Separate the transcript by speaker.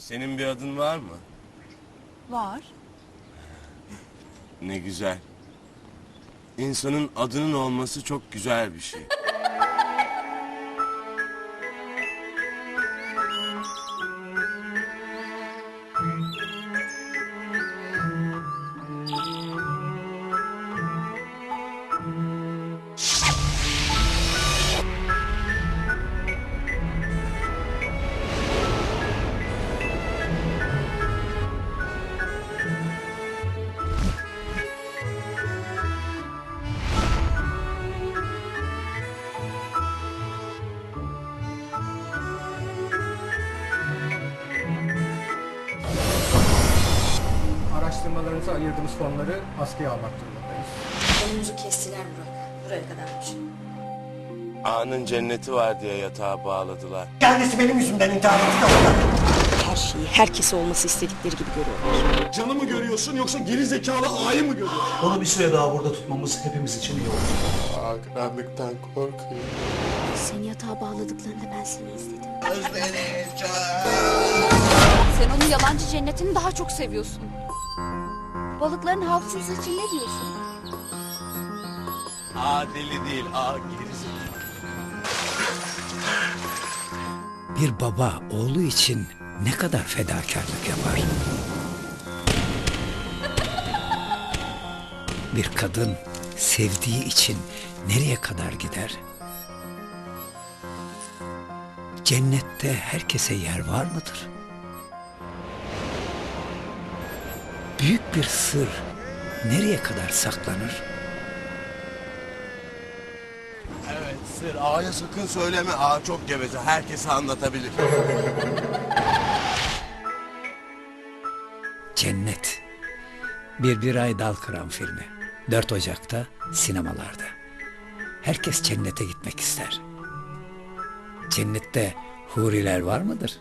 Speaker 1: Senin bir adın var mı?
Speaker 2: Var.
Speaker 1: Ne güzel. İnsanın adının olması çok güzel bir şey.
Speaker 3: Araştırmalarınıza ayırdığımız fonları askıya almak durumundayız.
Speaker 4: Önümüzü kestiler Burak. Buraya kadarmış.
Speaker 1: Ağanın cenneti var diye yatağa bağladılar.
Speaker 5: Kendisi benim yüzümden intihar etti.
Speaker 4: Her şeyi herkese olması istedikleri gibi görüyorlar.
Speaker 6: Canı mı görüyorsun yoksa geri zekalı ağayı mı görüyorsun?
Speaker 7: Onu bir süre daha burada tutmamız hepimiz için iyi olur.
Speaker 1: Ağa karanlıktan korkuyor.
Speaker 4: Seni yatağa bağladıklarında ben seni izledim.
Speaker 2: Sen onun yalancı cennetini daha çok seviyorsun. Balıkların hafızası için ne diyorsun?
Speaker 1: Ağa deli değil, ağa gerizekalı.
Speaker 8: Bir baba oğlu için ne kadar fedakarlık yapar? Bir kadın sevdiği için nereye kadar gider? Cennette herkese yer var mıdır? Büyük bir sır nereye kadar saklanır?
Speaker 1: Evet sır, ağaya sakın söyleme. Ağa çok geveze, herkese anlatabilir.
Speaker 8: Cennet. Bir bir ay dal kıran filmi. 4 Ocak'ta sinemalarda. Herkes cennete gitmek ister. Cennette huriler var mıdır?